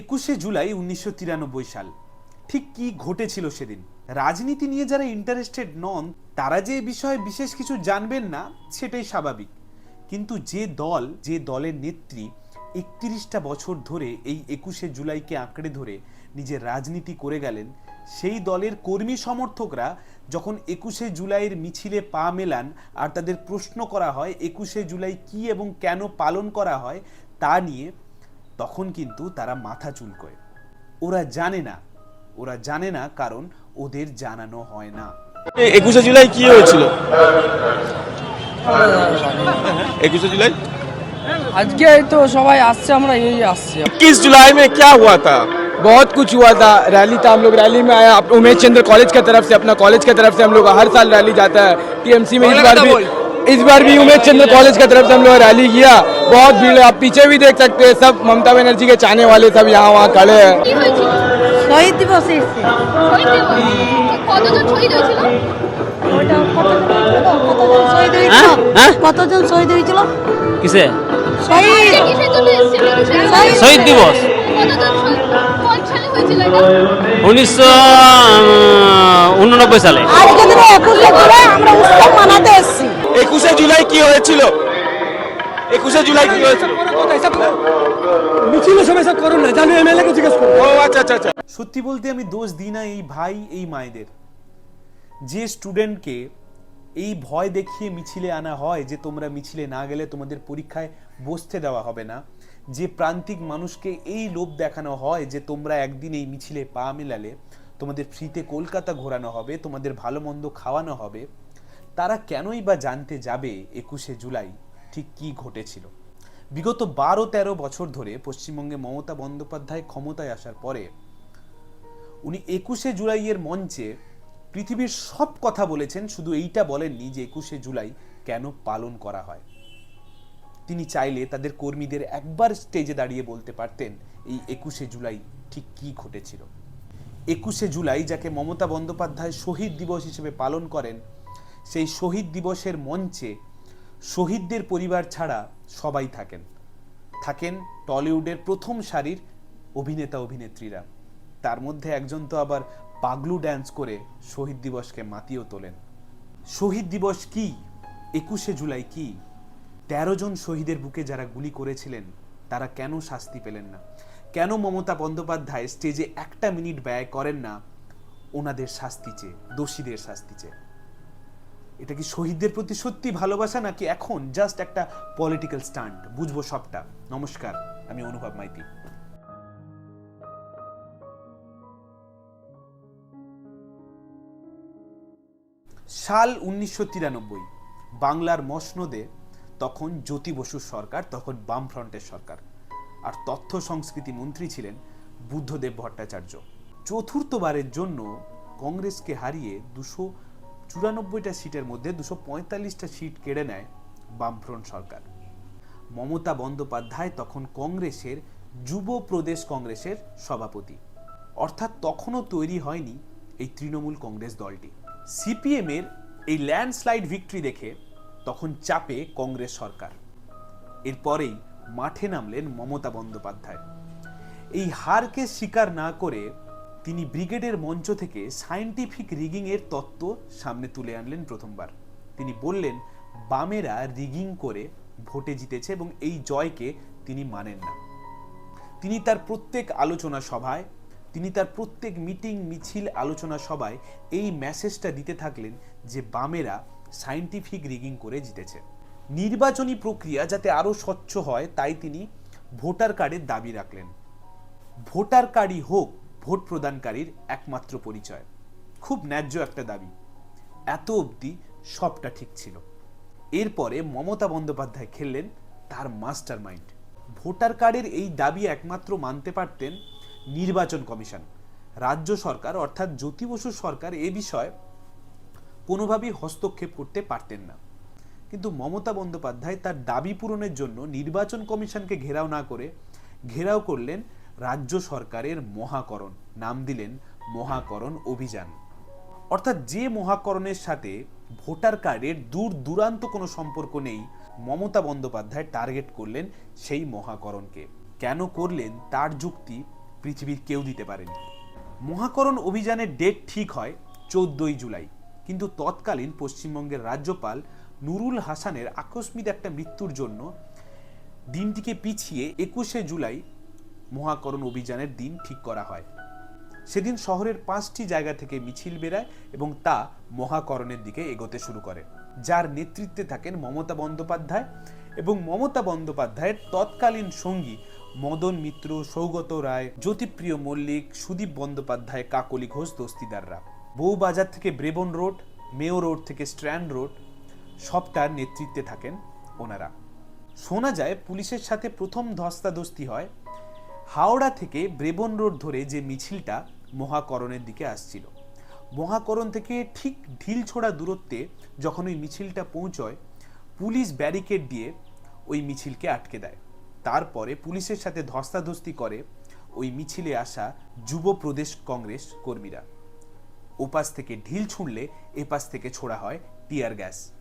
একুশে জুলাই উনিশশো তিরানব্বই সাল। ঠিক কি ঘটেছিল সেদিন? রাজনীতি নিয়ে যারা ইন্টারেস্টেড নন, তারা যে বিষয়ে বিশেষ কিছু জানবেন না, সেটাই স্বাভাবিক। কিন্তু যে দল, যে দলের নেত্রী একত্রিশটা বছর ধরে এই একুশে জুলাইকে আঁকড়ে ধরে নিজের রাজনীতি করে গেলেন, সেই দলের কর্মী সমর্থকরা যখন একুশে জুলাইয়ের মিছিলে পা মেলান আর তাদের প্রশ্ন করা হয়, একুশে জুলাই কি এবং কেন পালন করা হয়, তা নিয়ে তখন কিন্তু তারা মাথা চুলকোয় ওরা জানে না ওরা জানে না কারণ ওদের জানানো হয় না একুশে জুলাই কি হয়েছিল একুশে जुलाई আজকে এই তো সবাই আসছে আমরা এই আসছি किस जुलाई में क्या हुआ था बहुत कुछ हुआ था रैली था हम लोग रैली में आए आप- उमेश चंद्र कॉलेज की तरफ से अपना कॉलेज की तरफ से हम लोग हर साल रैली जाता है टीएमसी में इस बार भी इस बार भी उमेश चंद्र कॉलेज की तरफ से हम लोग रैली किया बहुत भीड़ है आप पीछे भी देख सकते हैं सब ममता बनर्जी के चाहने वाले सब यहाँ वहाँ खड़े हैं কি হয়েছিল শহীদ দিবস এসছে শহীদ দিবস কতজন শহীদ হয়েছিল ওইটা কতজন শহীদ হয়েছিল কতজন শহীদ হয়েছিল কিসে শহীদ এটা কিসের জন্য এসেছিল শহীদ দিবস কতজন শহীদ কোন সালে হয়েছিল এটা উনিশশো উননব্বই সালে আজকে দিনে একুশে জুলাই আমরা উৎসব মানাতে এসেছি একুশে জুলাই কি হয়েছিল? একুশে জুলাই কি হয়েছিল? মিছিল সবাই সব করুন না জানো এমএলএ কে জিজ্ঞেস করুন ও আচ্ছা আচ্ছা আচ্ছা। সত্যি বলতে আমি দোষ দিই না এই ভাই এই মায়েদের। যে স্টুডেন্টকে এই ভয় দেখিয়ে মিছিলে আনা হয় যে তোমরা মিছিলে না গেলে তোমাদের পরীক্ষায় বসতে দেওয়া হবে না যে প্রান্তিক মানুষকে এই লোভ দেখানো হয় যে তোমরা একদিন এই মিছিলে পা মেলালে তোমাদের ফ্রিতে কলকাতা ঘোরানো হবে তোমাদের ভালো মন্দ খাওয়ানো হবে তারা কেনই বা জানতে যাবে একুশে জুলাই ঠিক কি ঘটেছিল? বিগত বারো তেরো বছর ধরে পশ্চিমবঙ্গে মমতা বন্দ্যোপাধ্যায় ক্ষমতায় আসার পরে উনি একুশে জুলাইয়ের মঞ্চে পৃথিবীর সব কথা বলেছেন, শুধু এইটা বলেননি যে একুশে জুলাই কেন পালন করা হয়। তিনি চাইলে তাদের কর্মীদের একবার স্টেজে দাঁড়িয়ে বলতে পারতেন এই একুশে জুলাই ঠিক কি ঘটেছিল। একুশে জুলাই যাকে মমতা বন্দ্যোপাধ্যায় শহীদ দিবস হিসেবে পালন করেন সেই শহীদ দিবসের মঞ্চে শহীদদের পরিবার ছাড়া সবাই থাকেন। থাকেন টলিউডের প্রথম সারির অভিনেতা অভিনেত্রীরা। তার মধ্যে একজন তো আবার পাগলু ড্যান্স করে শহীদ দিবসকে মাতিয়েও তোলেন। শহীদ দিবস কি? একুশে জুলাই কি? তেরো জন শহীদের বুকে যারা গুলি করেছিলেন, তারা কেন শাস্তি পেলেন না? কেন মমতা বন্দ্যোপাধ্যায় স্টেজে একটা মিনিট ব্যয় করেন না? ওনাদের শাস্তি চেয়ে, দোষীদের শাস্তি চেয়ে। এটা কি শহীদদের প্রতি সত্যি ভালোবাসা নাকি এখন জাস্ট একটা পলিটিক্যাল স্টান্ট বুঝব সবটা। নমস্কার, আমি অনুভব মাইতি। সাল উনিশশো তিরানব্বই, বাংলার মসনদে তখন জ্যোতি বসুর সরকার, তখন বামফ্রন্টের সরকার। আর তথ্য সংস্কৃতি মন্ত্রী ছিলেন বুদ্ধদেব ভট্টাচার্য। চতুর্থবারের জন্য কংগ্রেসকে হারিয়ে দুশো চুরানব্বইটা সিটের মধ্যে দুশো পঁয়তাল্লিশটা সিট কেড়ে নেয় বামফ্রন্ট সরকার। মমতা বন্দ্যোপাধ্যায় তখন কংগ্রেসের যুব প্রদেশ কংগ্রেসের সভাপতি। অর্থাৎ তখনও তৈরি হয়নি এই তৃণমূল কংগ্রেস দলটি। সিপিএম এর এই ল্যান্ডস্লাইড ভিক্টরি দেখে তখন চাপে কংগ্রেস সরকার। এরপরেই মাঠে নামলেন মমতা বন্দ্যোপাধ্যায়। এই হারকে স্বীকার না করে তিনি ব্রিগেডের মঞ্চ থেকে সায়েন্টিফিক রিগিং এর তত্ত্ব সামনে তুলে আনলেন প্রথমবার। তিনি বললেন, বামেরা রিগিং করে ভোটে জিতেছে এবং এই জয়কে তিনি মানেন না। তিনি তার প্রত্যেক আলোচনা সভায়, তিনি তার প্রত্যেক মিটিং, মিছিল, আলোচনা সভায় এই মেসেজটা দিতে থাকলেন যে বামেরা সায়েন্টিফিক রিগিং করে জিতেছে। নির্বাচনী প্রক্রিয়া যাতে আরও স্বচ্ছ হয়, তাই তিনি ভোটার কার্ডের দাবি রাখলেন। ভোটার কার্ডই হোক ভোট প্রদানকারীর একমাত্র পরিচয়। খুব ন্যায্য একটা দাবি। এত অবধি সবটা ঠিক ছিল। এরপরে মমতা বন্দ্যোপাধ্যায় খেললেন তার মাস্টার মাইন্ড ভোটার কার্ডের এই দাবি একমাত্র মানতে পারতেন নির্বাচন কমিশন। রাজ্য সরকার অর্থাৎ জ্যোতি বসু সরকার এ বিষয়ে কোনোভাবেই হস্তক্ষেপ করতে পারতেন না। কিন্তু মমতা বন্দ্যোপাধ্যায় তার দাবি পূরণের জন্য নির্বাচন কমিশনকে ঘেরাও না করে ঘেরাও করলেন রাজ্য সরকারের মহাকরণ, নাম দিলেন মহাকরণ অভিযান। অর্থাৎ যে মহাকরণের সাথে ভোটার কার্ডের দূর দূরান্ত কোনো সম্পর্ক নেই, মমতা বন্দ্যোপাধ্যায় টার্গেট করলেন সেই মহাকরণকে। কেন করলেন তার যুক্তি পৃথিবীর কেউ দিতে পারেনি। মহাকরণ অভিযানের ডেট ঠিক হয় চোদ্দই জুলাই, কিন্তু তৎকালীন পশ্চিমবঙ্গের রাজ্যপাল নুরুল হাসানের আকস্মিক একটা মৃত্যুর জন্য দিনটিকে পিছিয়ে একুশে জুলাই মহাকরণ অভিযানের দিন ঠিক করা হয়। সেদিন শহরের পাঁচটি জায়গা থেকে মিছিল বেরায় এবং তা মহাকরণের দিকে এগোতে শুরু করে। যার নেতৃত্বে থাকেন মমতা বন্দ্যোপাধ্যায় এবং মমতা বন্দ্যোপাধ্যায়ের তৎকালীন সঙ্গী মদন মিত্র, সৌগত রায়, জ্যোতিপ্রিয় মল্লিক, সুদীপ বন্দ্যোপাধ্যায়, কাকলি ঘোষ দস্তিদাররা। বউবাজার থেকে ব্রেবন রোড মেও রোড থেকে স্ট্র্যান্ড রোড, সবটার নেতৃত্বে থাকেন ওনারা। শোনা যায় পুলিশের সাথে প্রথম ধস্তাধস্তি হয় হাওড়া থেকে ব্রেবন রোড ধরে যে মিছিলটা মহাকরণের দিকে আসছিল, মহাকরণ থেকে ঠিক ঢিল ছোড়া দূরত্বে যখন ওই মিছিলটা পৌঁছয়, পুলিশ ব্যারিকেড দিয়ে ওই মিছিলকে আটকে দেয়। তারপরে পুলিশের সাথে ধস্তাধস্তি করে ওই মিছিলে আসা যুব প্রদেশ কংগ্রেস কর্মীরা। ওপাশ থেকে ঢিল ছুঁড়লে এপাশ থেকে ছোড়া হয় টিয়ার গ্যাস।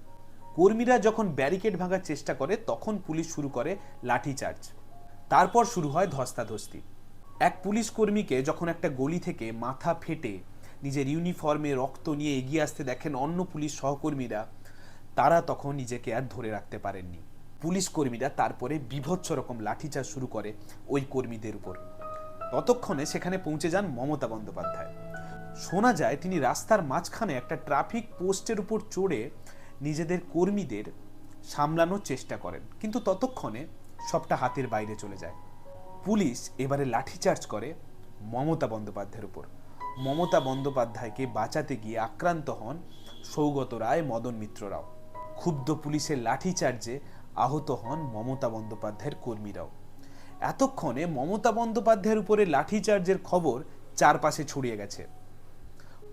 কর্মীরা যখন ব্যারিকেড ভাঙার চেষ্টা করে, তখন পুলিশ শুরু করে লাঠিচার্জ। তারপর শুরু হয় ধস্তাধস্তি। এক পুলিশ কর্মীকে যখন একটা গলি থেকে মাথা ফেটে নিজের ইউনিফর্মে রক্ত নিয়ে এগিয়ে আসতে দেখেন অন্য পুলিশ সহকর্মীরা, তারা তখন নিজেকে আর ধরে রাখতে পারেননি। পুলিশ কর্মীরা তারপরে বিভৎস রকম লাঠিচার্জ শুরু করে ওই কর্মীদের উপর। ততক্ষণে সেখানে পৌঁছে যান মমতা বন্দ্যোপাধ্যায়। শোনা যায় তিনি রাস্তার মাঝখানে একটা ট্রাফিক পোস্টের উপর চড়ে নিজেদের কর্মীদের সামলানোর চেষ্টা করেন। কিন্তু ততক্ষণে সবটা হাতের বাইরে চলে যায়। পুলিশ এবারে লাঠিচার্জ করে মমতা বন্দ্যোপাধ্যায়ের উপর। মমতা বন্দ্যোপাধ্যায়কে বাঁচাতে গিয়ে আক্রান্ত হন সৌগত রায়, মদন মিত্ররাও ক্ষুব্ধ পুলিশের লাঠিচার্জে আহত হন মমতা বন্দ্যোপাধ্যায়ের কর্মীরাও। এতক্ষণে মমতা বন্দ্যোপাধ্যায়ের উপরে লাঠিচার্জের খবর চারপাশে ছড়িয়ে গেছে।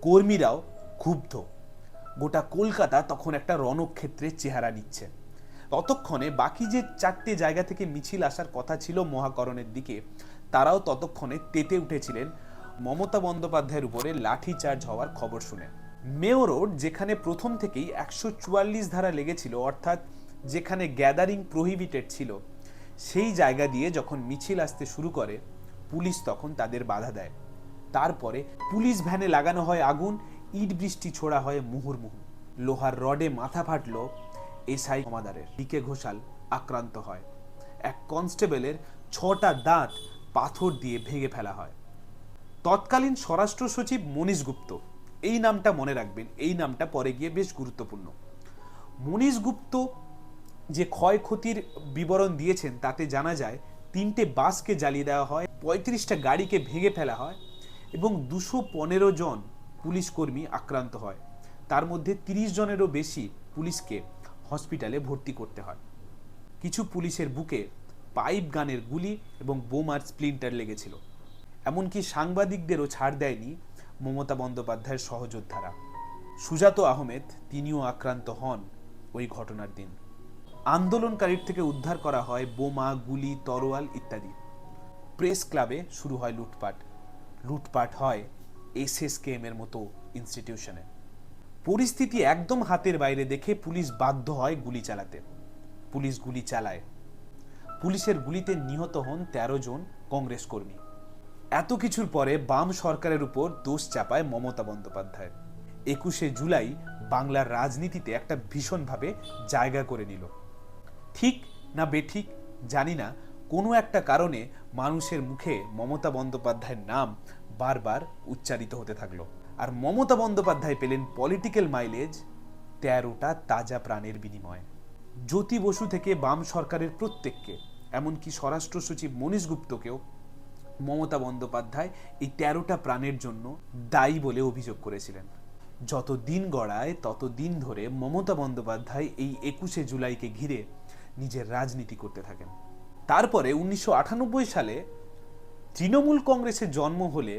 কর্মীরাও ক্ষুব্ধ। গোটা কলকাতা তখন একটা রণক্ষেত্রের চেহারা নিচ্ছে। ততক্ষণে বাকি যে চারটে জায়গা থেকে মিছিল আসার কথা ছিল মহাকরণের দিকে, তারাও ততক্ষণে তেতে উঠেছিলেন। মমতা বন্দ্যোপাধ্যায়ের উপরে লাঠি চার্জ হওয়ার খবর শুনে। মেয়ো রোড, যেখানে প্রথম থেকেই একশো চুয়াল্লিশ ধারা লেগেছিল, অর্থাৎ যেখানে গ্যাদারিং প্রহিবিটেড ছিল, সেই জায়গা দিয়ে যখন মিছিল আসতে শুরু করে, পুলিশ তখন তাদের বাধা দেয়। তারপরে পুলিশ ভ্যানে লাগানো হয় আগুন, ইট বৃষ্টি ছোড়া হয় মুহুর্মুহু। লোহার রডে মাথা ফাটল এসআই কমাদারের ডিকে ঘোষাল আক্রান্ত হয়। এক কনস্টেবলের ছটা দাঁত পাথর দিয়ে ভেঙে ফেলা হয়। তৎকালীন স্বরাষ্ট্র সচিব মনীশ গুপ্ত, এই নামটা মনে রাখবেন, এই নামটা পরে গিয়ে বেশ গুরুত্বপূর্ণ। মনীশ গুপ্ত যে ক্ষয়ক্ষতির বিবরণ দিয়েছেন, তাতে জানা যায়, তিনটে বাসকে জ্বালিয়ে দেওয়া হয়, পঁয়ত্রিশটা গাড়িকে ভেঙে ফেলা হয় এবং দুশো পনেরো জন পুলিশ কর্মী আক্রান্ত হয়। তার মধ্যে তিরিশ জনেরও বেশি পুলিশকে হসপিটালে ভর্তি করতে হয়। কিছু পুলিশের বুকে পাইপ গানের গুলি এবং বোমার স্প্লিন্টার লেগেছিল। এমনকি সাংবাদিকদেরও ছাড় দেয়নি মমতা বন্দ্যোপাধ্যায়ের সহযোদ্ধারা। সুজাত আহমেদ, তিনিও আক্রান্ত হন ওই ঘটনার দিন। আন্দোলনকারীর থেকে উদ্ধার করা হয় বোমা, গুলি, তরোয়াল ইত্যাদি। প্রেস ক্লাবে শুরু হয় লুটপাট। লুটপাট হয় এস এস এসএসকেএম এর মতো ইনস্টিটিউশনে পরিস্থিতি একদম হাতের বাইরে দেখে পুলিশ বাধ্য হয় গুলি চালাতে। পুলিশ গুলি চালায়। পুলিশের গুলিতে নিহত হন তেরো জন কংগ্রেস কর্মী। এত কিছুর পরে বাম সরকারের উপর দোষ চাপায় মমতা বন্দ্যোপাধ্যায়। একুশে জুলাই বাংলার রাজনীতিতে একটা ভীষণভাবে জায়গা করে নিল। ঠিক না বেঠিক জানি না, কোনো একটা কারণে মানুষের মুখে মমতা বন্দ্যোপাধ্যায়ের নাম বারবার উচ্চারিত হতে থাকল। আর মমতা বন্দ্যোপাধ্যায় পেলেন পলিটিক্যাল মাইলেজ তেরোটা তাজা প্রাণের বিনিময়ে। জ্যোতি বসু থেকে বাম সরকারের প্রত্যেককে, এমনকি স্বরাষ্ট্র সচিব মনীশ গুপ্তকেও মমতা বন্দ্যোপাধ্যায় এই তেরোটা প্রাণের জন্য দায়ী বলে অভিযোগ করেছিলেন। যত দিন গড়ায়, তত দিন ধরে মমতা বন্দ্যোপাধ্যায় এই একুশে জুলাইকে ঘিরে নিজের রাজনীতি করতে থাকেন। তারপরে উনিশশো আটানব্বই সালে তৃণমূল কংগ্রেসের জন্ম হলে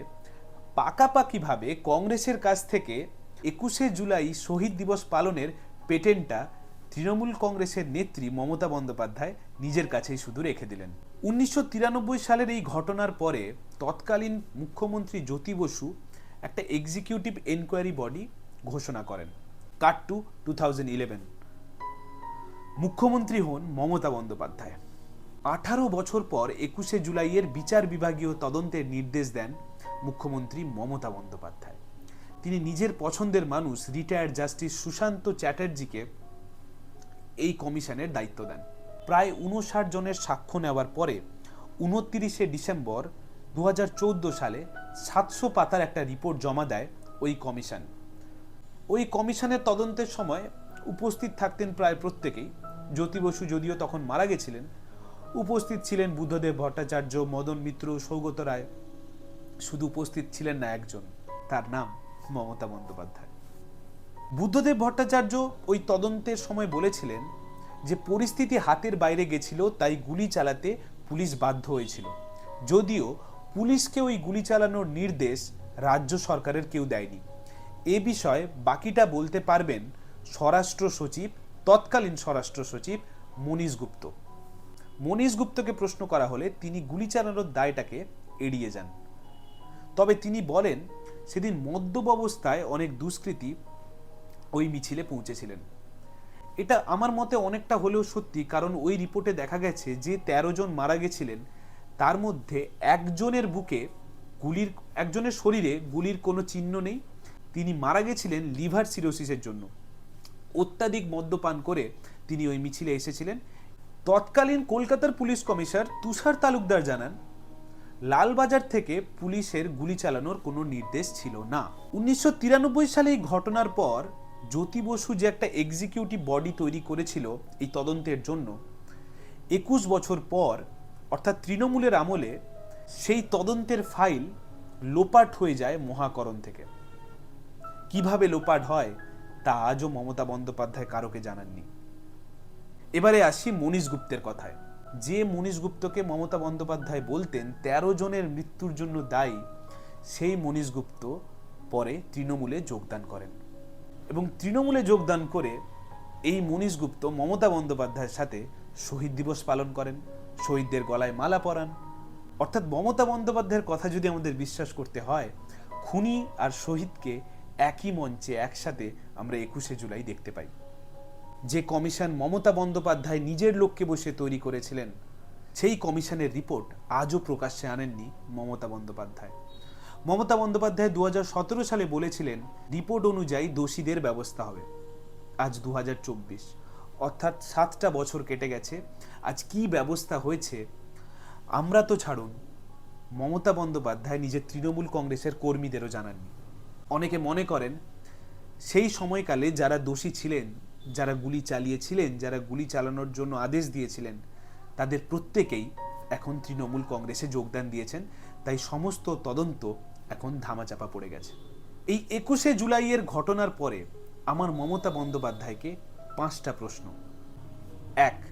পাকাপাকিভাবে কংগ্রেসের কাছ থেকে একুশে জুলাই শহীদ দিবস পালনের পেটেন্টটা তৃণমূল কংগ্রেসের নেত্রী মমতা বন্দ্যোপাধ্যায় নিজের কাছেই শুধু রেখে দিলেন। উনিশশো তিরানব্বই সালের এই ঘটনার পরে তৎকালীন মুখ্যমন্ত্রী জ্যোতি বসু একটা এক্সিকিউটিভ এনকোয়ারি বডি ঘোষণা করেন, কাট টু টু মুখ্যমন্ত্রী হন মমতা বন্দ্যোপাধ্যায়। আঠারো বছর পর একুশে জুলাইয়ের বিচার বিভাগীয় তদন্তের নির্দেশ দেন মুখ্যমন্ত্রী মমতা বন্দ্যোপাধ্যায়। তিনি নিজের পছন্দের মানুষ রিটায়ার্ড জাস্টিস সুশান্ত চ্যাটার্জিকে এই কমিশনের দায়িত্ব দেন। প্রায় উনষাট জনের সাক্ষ্য নেওয়ার পরে উনত্রিশে ডিসেম্বর দু হাজার চৌদ্দ সালে সাতশো পাতার একটা রিপোর্ট জমা দেয় ওই কমিশন। ওই কমিশনের তদন্তের সময় উপস্থিত থাকতেন প্রায় প্রত্যেকেই। জ্যোতি বসু যদিও তখন মারা গেছিলেন উপস্থিত ছিলেন বুদ্ধদেব ভট্টাচার্য মদন মিত্র সৌগত রায়। শুধু উপস্থিত ছিলেন না একজন, তার নাম মমতা বন্দ্যোপাধ্যায়। বুদ্ধদেব ভট্টাচার্য ওই তদন্তের সময় বলেছিলেন যে পরিস্থিতি হাতের বাইরে গেছিল, তাই গুলি চালাতে পুলিশ বাধ্য হয়েছিল। যদিও পুলিশকে ওই গুলি চালানোর নির্দেশ রাজ্য সরকারের কেউ দেয়নি। এ বিষয়ে বাকিটা বলতে পারবেন স্বরাষ্ট্র সচিব, তৎকালীন স্বরাষ্ট্র সচিব মনীশ গুপ্ত। মনীশ গুপ্তকে প্রশ্ন করা হলে তিনি গুলি চালানোর দায়টাকে এড়িয়ে যান। তবে তিনি বলেন, সেদিন মদ্যপ অবস্থায় অনেক দুষ্কৃতী ওই মিছিলে পৌঁছেছিলেন। এটা আমার মতে অনেকটা হলেও সত্যি, কারণ ওই রিপোর্টে দেখা গেছে যে ১৩ জন মারা গেছিলেন, তার মধ্যে একজনের বুকে গুলির, একজনের শরীরে গুলির কোনো চিহ্ন নেই। তিনি মারা গেছিলেন লিভার সিরোসিসের জন্য। অত্যাধিক মদ্যপান করে তিনি ওই মিছিলে এসেছিলেন তৎকালীন কলকাতার পুলিশ কমিশনার তুষার তালুকদার জানান, লালবাজার থেকে পুলিশের গুলি চালানোর কোনো নির্দেশ ছিল না। উনিশশো তিরানব্বই সালে এই ঘটনার পর জ্যোতি বসু যে একটা এক্সিকিউটিভ বডি তৈরি করেছিল এই তদন্তের জন্য, একুশ বছর পর, অর্থাৎ তৃণমূলের আমলে সেই তদন্তের ফাইল লোপাট হয়ে যায় মহাকরণ থেকে। কীভাবে লোপাট হয় তা আজও মমতা বন্দ্যোপাধ্যায় কারোকে জানাননি। এবারে আসি মনীশ গুপ্তের কথায়। যে মনীশ গুপ্তকে মমতা বন্দ্যোপাধ্যায় বলতেন ১৩ জনের মৃত্যুর জন্য দায়ী সেই মনীশ গুপ্ত পরে তৃণমূলে যোগদান করেন। এবং তৃণমূলে যোগদান করে এই মনীশ গুপ্ত মমতা বন্দ্যোপাধ্যায়ের সাথে শহীদ দিবস পালন করেন, শহীদদের গলায় মালা পরান। অর্থাৎ মমতা বন্দ্যোপাধ্যায়ের কথা যদি আমাদের বিশ্বাস করতে হয়, খুনি আর শহীদকে একই মঞ্চে একসাথে আমরা একুশে জুলাই দেখতে পাই। যে কমিশন মমতা বন্দ্যোপাধ্যায় নিজের লোককে বসে তৈরি করেছিলেন, সেই কমিশনের রিপোর্ট আজও প্রকাশ্যে আনেননি মমতা বন্দ্যোপাধ্যায়। মমতা বন্দ্যোপাধ্যায় দু হাজার সতেরো সালে বলেছিলেন, রিপোর্ট অনুযায়ী দোষীদের ব্যবস্থা হবে। আজ দু হাজার চব্বিশ। অর্থাৎ সাতটা বছর কেটে গেছে। আজ কি ব্যবস্থা হয়েছে? আমরা তো ছাড়ুন, মমতা বন্দ্যোপাধ্যায় নিজের তৃণমূল কংগ্রেসের কর্মীদেরও জানাননি। অনেকে মনে করেন, সেই সময়কালে যারা দোষী ছিলেন যারা গুলি চালিয়েছিলেন, যারা গুলি চালানোর জন্য আদেশ দিয়েছিলেন, তাদের প্রত্যেকেই এখন তৃণমূল কংগ্রেসে যোগদান দিয়েছেন। তাই সমস্ত তদন্ত এখন ধামাচাপা পড়ে গেছে। এই একুশে জুলাইয়ের ঘটনার পরে আমার মমতা বন্দ্যোপাধ্যায়কে পাঁচটা প্রশ্ন। এক,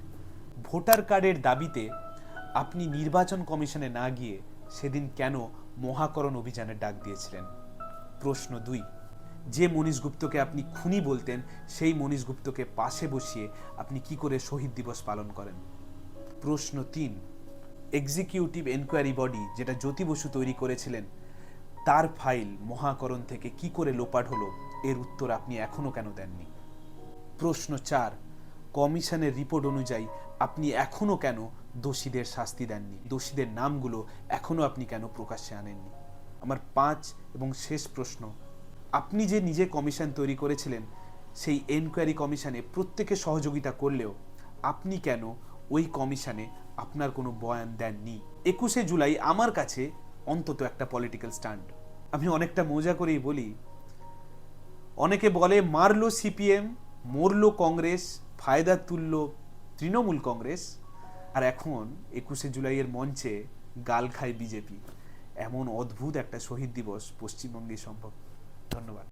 ভোটার কার্ডের দাবিতে আপনি নির্বাচন কমিশনে না গিয়ে সেদিন কেন মহাকরণ অভিযানের ডাক দিয়েছিলেন? প্রশ্ন দুই যে মনীশ গুপ্তকে আপনি খুনি বলতেন, সেই মনীশ গুপ্তকে পাশে বসিয়ে আপনি কি করে শহীদ দিবস পালন করেন? প্রশ্ন তিন এক্সিকিউটিভ এনকোয়ারি বডি যেটা জ্যোতি বসু তৈরি করেছিলেন, তার ফাইল মহাকরণ থেকে কি করে লোপাট হলো, এর উত্তর আপনি এখনও কেন দেননি? প্রশ্ন চার, কমিশনের রিপোর্ট অনুযায়ী আপনি এখনও কেন দোষীদের শাস্তি দেননি? দোষীদের নামগুলো এখনও আপনি কেন প্রকাশ্যে আনেননি? আমার পাঁচ এবং শেষ প্রশ্ন আপনি যে নিজে কমিশন তৈরি করেছিলেন, সেই এনকোয়ারি কমিশনে প্রত্যেকে সহযোগিতা করলেও আপনি কেন ওই কমিশনে আপনার কোনো বয়ান দেননি? একুশে জুলাই আমার কাছে অন্তত একটা পলিটিক্যাল স্ট্যান্ড আমি অনেকটা মজা করেই বলি, অনেকে বলে মারলো সিপিএম, মরলো কংগ্রেস, ফায়দা তুলল তৃণমূল কংগ্রেস, আর এখন একুশে জুলাইয়ের মঞ্চে গাল খায় বিজেপি। এমন অদ্ভুত একটা শহীদ দিবস পশ্চিমবঙ্গে সম্ভব। ধন্যবাদ